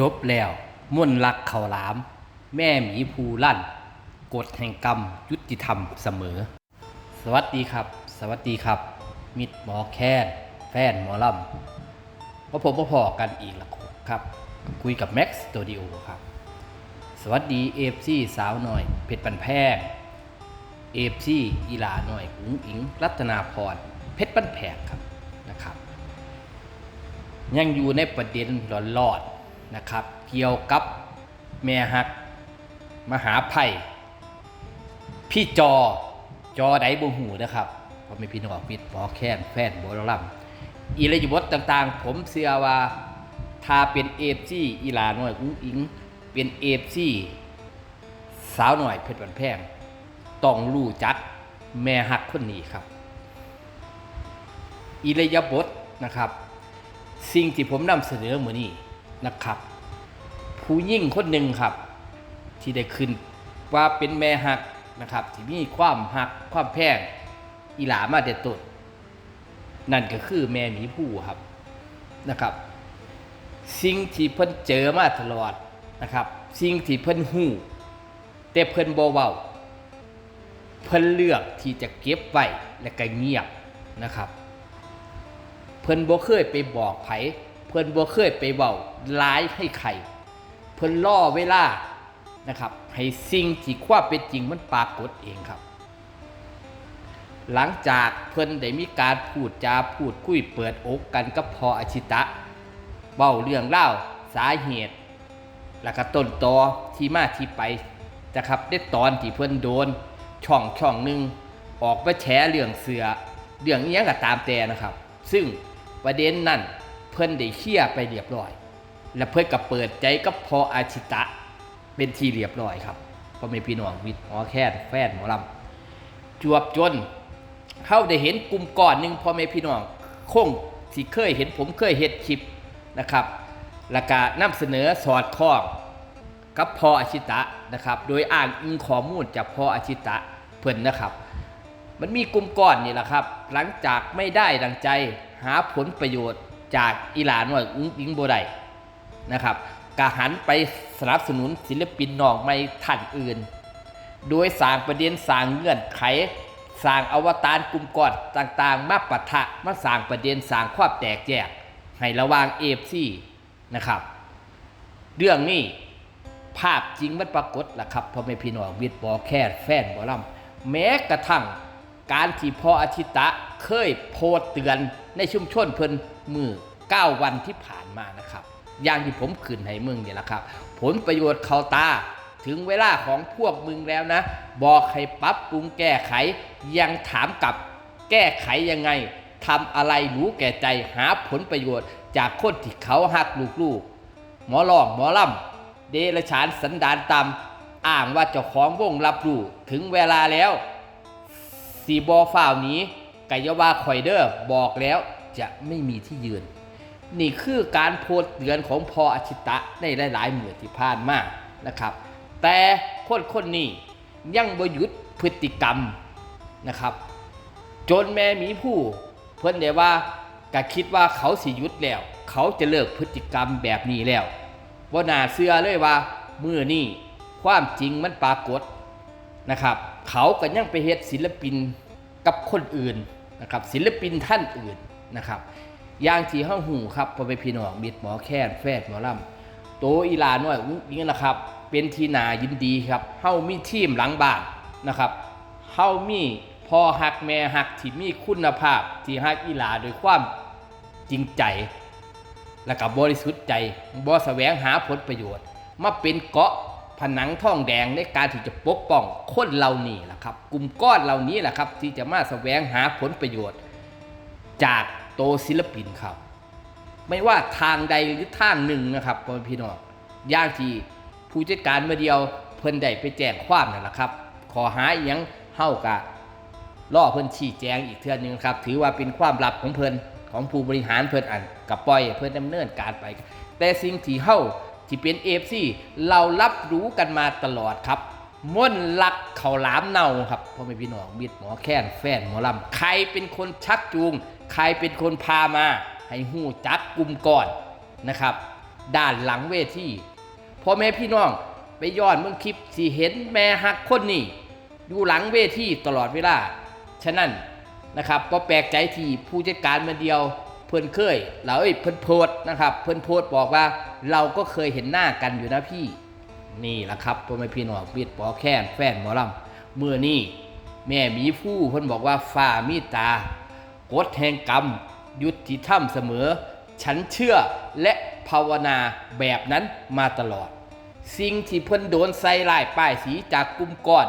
จบแล้วม่วนรักเขาหลาม แม่หมีภูลั่นกฎแห่งกรรมยุติธรรมเสมอ สวัสดีครับ สวัสดีครับ มิตรหมอแค้นแฟนหมอลำพบผมพอๆกันอีกแล้วครับ คุยกับแม็กซ์สตูดิโอครับ สวัสดีเอฟซีสาวหน่อย เพชรปันแพงเอฟซีอีหลาหน่อยอุ๋งอิง รัตนาพรเพชรปันแพงครับนะครับ ยังอยู่ในประเด็นหลอนๆ นะครับ เกี่ยวกับแม่ฮัก มหาภัยพี่จอจอไดบูหูนะครับเพราะไม่พี่น้องมิดหมอแค้นแฟนบอลลัมอีระยบทต่างๆ ผมเชื่อว่าถ้าเป็นเอฟซีอีลาหน่อยอุ้งอิง เป็นเอฟซีสาวหน่อยเพชรวันแพงต้องรู้จักแม่ฮักคนนี้ครับ อิระยบทนะครับ สิ่งที่ผมนำเสนอมือนี้ นะครับ ผู้ยิ่งคนหนึ่งครับ ที่ได้ขึ้นว่าเป็นแม่หักนะครับ ที่มีความหักความแพงอีหลามาแต่ต้นนั่นก็คือแม่หมีผู้ครับนะครับ สิ่งที่เพิ่นเจอมาตลอดนะครับ สิ่งที่เพิ่นหูแต่เพิ่นบ่เว้าเพิ่นเลือกที่จะเก็บไว้และก็เงียบนะครับ เพิ่นบ่เคยไปบอกไผ เพิ่นบ่เคยไปเว้าร้ายให้ใครเพิ่นล่อเวลานะครับให้สิ่งที่ความเป็นจริงมันปรากฏเองครับ หลังจากเพิ่นได้มีการพูดจาพูดคุยเปิดอกกันกับพออาชิตะเว้าเรื่องเล่าสาเหตุ แล้วก็ต้นตอที่มาที่ไปนะครับได้ตอนที่เพิ่นโดน ช่องช่องหนึ่งออกมาแฉเรื่องเสือเรื่องนี้ก็ตามแต่นะครับ ซึ่งประเด็นนั้น เพิ่นได้เคลียร์ไปเรียบร้อย และเพิ่นก็เปิดใจกับพออาชิตะเป็นที่เรียบร้อยครับพ่อแม่พี่น้องวิทย์หมอแค่แฟนหมอลำจวบจนเข้าได้เห็นกลุ่มก้อนหนึ่งพ่อแม่พี่น้องคงที่เคยเห็นผมเคยเห็นคลิปนะครับแล้วก็นำเสนอสอดคล้องกับพออาชิตะนะครับ โดยอ้างอิงข้อมูลจากพออาชิตะเพิ่อนนะครับ มันมีกลุ่มก้อนนี่แหละครับ หลังจากไม่ได้ดังใจหาผลประโยชน์ จากอีหลานว่าอุ้งอิงโบไดนะครับกหันไปสนับสนุนศิลปินนอกไม่ท่านอื่น โดยสร้างประเด็นสร้างเงื่อนไขสร้างอวตารกลุ่มก้อนต่างๆ มาปะทะมาสร้างประเด็นสร้างความแตกแยกให้ระวางเอฟซีนะครับ เรื่องนี้ภาพจริงมันปรากฏล่ะครับพ่อแม่พี่น้องวิทย์บอแค่แฟนบอลำแม้กระทั่งการที่พ่ออาชิตะ เคยโพสเตือนในชุมชนเพิ่นมือ9 วันที่ผ่านมานะครับ อย่างที่ผมขืนให้มึงเนี่ยแหละครับ ผลประโยชน์เขาตาถึงเวลาของพวกมึงแล้วนะ บอกให้ปรับปรุงแก้ไข ยังถามกลับแก้ไขยังไงทำอะไรรู้แก่ใจหาผลประโยชน์ จากคนที่เขาหักลูกๆ หมอลองหมอลำเดรฉานสันดานตำอ้างว่าเจ้าของวงรับรู้ถึงเวลาแล้วสีบอฝ่าวนี้ กายว่าคอยเดอร์บอกแล้วจะไม่มีที่ยืน นี่คือการโพสต์เตือนของพออาชิตะในหลายๆหมื่นที่ผ่านมานะครับ แต่คนคนนี้ยังบยุดพฤติกรรมนะครับ จนแม่มีผู้ เพิ่อนได้ว่าก็คิดว่าเขาสิยุดแล้ว เขาจะเลิกพฤติกรรมแบบนี้แล้วว่านาเสื้อเลยว่ามือนี่ความจริงมันปรากฏนะครับ เขาก็ยังไปเฮ็ดศิลปินกับคนอื่น นะครับศิลปินท่านอื่นนะครับอย่างที่เฮาหูครับพอไปพี่น้องมิดหมอแค้นแฟดหมอลำโตอีลาน้อยอุ้งอิงนะครับ เป็นทีนายินดีครับเฮามีทีมหลังบ้านนะครับเฮามีพอฮักแม่ฮักที่มีคุณภาพ ที่ฮักอีลาโดยความจริงใจ และกับบริสุทธิ์ใจบ่แสวงหาผลประโยชน์ มาเป็นเกาะ ผนังท่องแดงในการที่จะปกป้องคนเหล่านี้แหละครับ กลุ่มก้อนเหล่านี้แหละครับ ที่จะมาแสวงหาผลประโยชน์ จากโตศิลปินครับ ไม่ว่าทางใดหรือทางหนึ่งนะครับพ่อพี่น้องอย่างที่ผู้จัดการมาเดียวเพิ่นได้ไปแจ้งความนั่นแหละครับ ขอหาอหยังเฮากะล่อเพิ่นชี้แจงอีกเทื่อนึงครับ ถือว่าเป็นความลับของเพิ่นของผู้บริหารเพิ่นอันกับปล่อยเพิ่นดำเนินการไป แต่สิ่งที่เฮา ที่เป็นเอฟซีเรารับรู้กันมาตลอดครับม่วนลักเขาหลามเน่าครับพ่อแม่พี่น้องมิดหมอแค้นแฟนหมอลำใครเป็นคนชักจูง ใครเป็นคนพามา ให้หูจักกลุ่มก่อนนะครับ ด้านหลังเวทีพ่อแม่พี่น้องไปย้อนเมื่อคลิปสิเห็นแม่ฮักคนนี้อยู่หลังเวทีตลอดเวลา ฉะนั้นนะครับก็แปลกใจที่ผู้จัดการมาเดียว เพื่อนเคยเราเอ้ยเพื่อนโพสต์นะครับ เพื่อนโพสต์บอกว่าเราก็เคยเห็นหน้ากันอยู่นะพี่ นี่แหละครับพ่อแม่พี่น้องบิดปอแค้นแฟนหมอลำเมื่อนี่แม่มีผู้เพิ่นบอกว่าฝ่ามีตากฎแห่งกรรม ยุติธรรมเสมอ ฉันเชื่อและภาวนาแบบนั้นมาตลอด สิ่งที่เพิ่อนโดนใส่ลายป้ายสีจากกลุ่มก้อน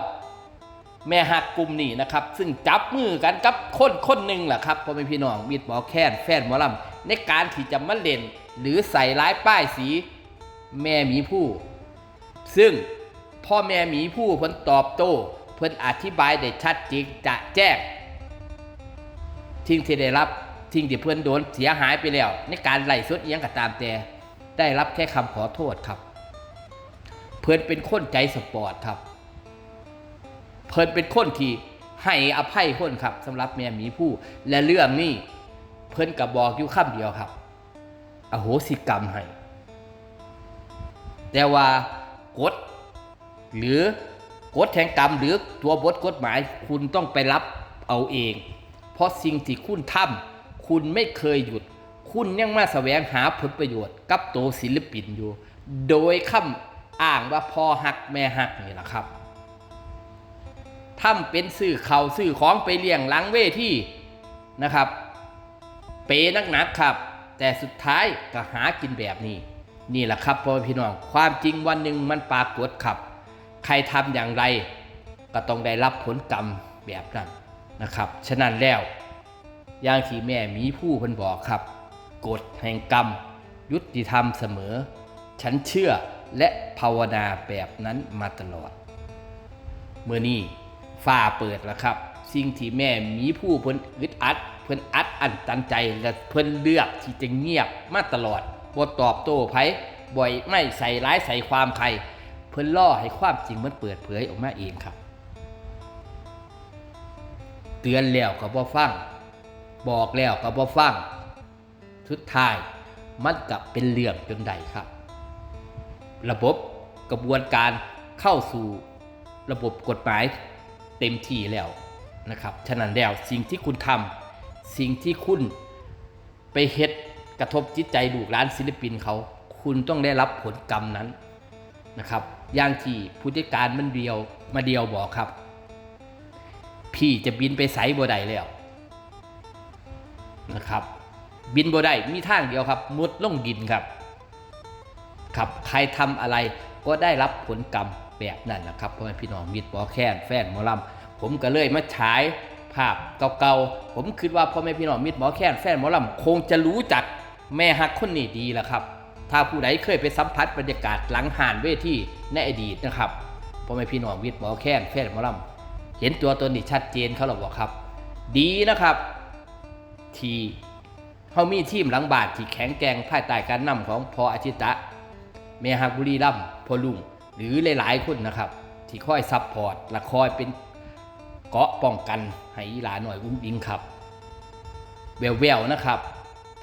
แม่หักกลุ่มนี้นะครับ ซึ่งจับมือกันกับคนคนหนึ่งแหละครับพ่อแม่พี่น้องมีดหมอแค้นแฟนหมอลำในการที่จะมาเล่น หรือใส่ร้ายป้ายสีแม่หมีผู้ ซึ่งพ่อแม่หมีผู้เพิ่นตอบโต้เพิ่นอธิบายได้ชัดเจนจะแจ้งทิ้งที่ได้รับทิ้งที่เพิ่นโดนเสียหายไปแล้ว ในการไล่สดเอียงก็ตามแต่ได้รับแค่คำขอโทษครับ เพิ่นเป็นคนใจสปอร์ตครับ เพิ่นเป็นคนที่ให้อภัยคนครับสำหรับแม่หมีผู้ และเรื่องนี้เพิ่นกับบอกอยู่คำเดียวครับ อโหสิกรรมให้แต่ว่ากฎหรือกฎแห่งกรรมหรือตัวบทกฎหมายคุณต้องไปรับเอาเอง เพราะสิ่งที่คุณทำคุณไม่เคยหยุด คุณยังมาแสวงหาผลประโยชน์ กับโตศิลปินอยู่ โดยคำอ้างว่าพ่อหักแม่หักนี่แหละครับ ทำเป็นสื่อเขาวสื่อของไปเลี้ยงหลังเวทีนะครับ เปนักหนักๆครับ แต่สุดท้ายก็หากินแบบนี้ นี่แหละครับพ่อพี่น้องความจริงวันหนึ่งมันปรากฏครับ ใครทำอย่างไร ก็ต้องได้รับผลกรรมแบบนั้นนะครับ ฉะนั้นแล้วอย่างที่แม่มีผู้เพิ่นบอกครับกฎแห่งกรรม ยุติธรรมเสมอ ฉันเชื่อและภาวนาแบบนั้นมาตลอด เมื่อนี้ ฟ้าเปิดแล้วครับ สิ่งที่แม่มีผู้เพิ่นอึดอัด เพิ่นอัดอันตันใจและเพิ่นเลือกที่จะเงียบมาตลอดบ่ตอบโต้ไผบ่อยไม่ใส่ร้ายใส่ความใคร เพิ่นล่อให้ความจริงมันเปิดเผยออกมาเองครับ เตือนแล้วก็บ่ฟัง บอกแล้วก็บ่ฟังสุดท้ายมันกลับเป็นเรื่องจนใดครับ ระบบกระบวนการเข้าสู่ระบบกฎหมาย เต็มที่แล้วนะครับ ฉะนั้นแล้วสิ่งที่คุณทำสิ่งที่คุณไปเฮ็ดกระทบจิตใจลูกหลานศิลปินเขา คุณต้องได้รับผลกรรมนั้นนะครับอย่างที่ผู้จัดการมันเดียวมาเดียวบอกครับ พี่จะบินไปไสบ่ได้แล้วนะครับบินบ่ได้มีทางเดียวครับ มุดลงดินครับครับ ใครทำอะไรก็ได้รับผลกรรม แบบนั้นนะครับพ่อแม่พี่น้องมิตรบอแค้นแฟนหมอลำผมก็เลยมาฉายภาพเก่าๆ ผมคิดว่าพ่อแม่พี่น้องมิตรหมอแค้นแฟนหมอลำคงจะรู้จักแม่ฮักคนนี้ดีแหละครับ ถ้าผู้ใดเคยไปสัมผัสบรรยากาศหลังห่านเวทีในอดีตนะครับพ่อแม่พี่น้องมิตรหมอแค้นแฟนหมอลำเห็นตัวตนนี่ชัดเจนเขาหรอกครับ ดีนะครับ ที่เขามีทีมหลังบาทที่แข็งแกร่งภายใต้การนำของพออาชิตะเมฮักบุรีรัมพอลุง หรือหลายๆคนนะครับ ที่คอยซัพพอร์ตและคอยเป็นเกาะป้องกันให้อีหลาหน่อยอุ้งอิงครับแววๆนะครับ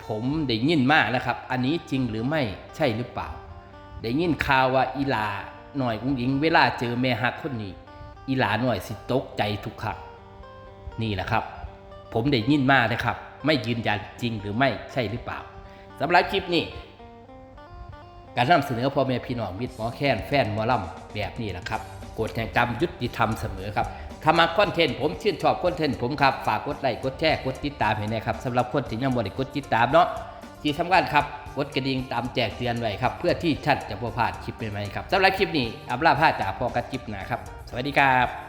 ผมได้ยินมากนะครับ อันนี้จริงหรือไม่ใช่หรือเปล่า ได้ยินข่าวว่าอีหลาหน่อยอุ้งอิง เวลาเจอแม่ฮักคนนี้อีหลาหน่อยสิตกใจทุกครั้งนี่แหละครับ ผมได้ยินมากนะครับ ไม่ยืนยันจริงหรือไม่ใช่หรือเปล่าสำหรับคลิปนี้ การนำเสนอพ่อแม่พี่น้องมิตรหมอแค้นแฟนหมอลำแบบนี้แหละครับกฎแห่งกรรมยุติธรรมเสมอครับถ้ามาคอนเทนต์ผมชื่นชอบคอนเทนต์ผมครับฝากกดไลค์กดแชร์กดติดตามให้นะครับสำหรับคนที่ยังบ่ได้กดติดตามเนาะที่สำคัญครับกดกระดิ่งตามแจกเตือนไว้ครับ เพื่อที่ท่านจะบ่พลาดคลิปใหม่ๆครับสำหรับคลิปนี้อับลาพาจากพอกันคลิปหนาครับ สวัสดีครับ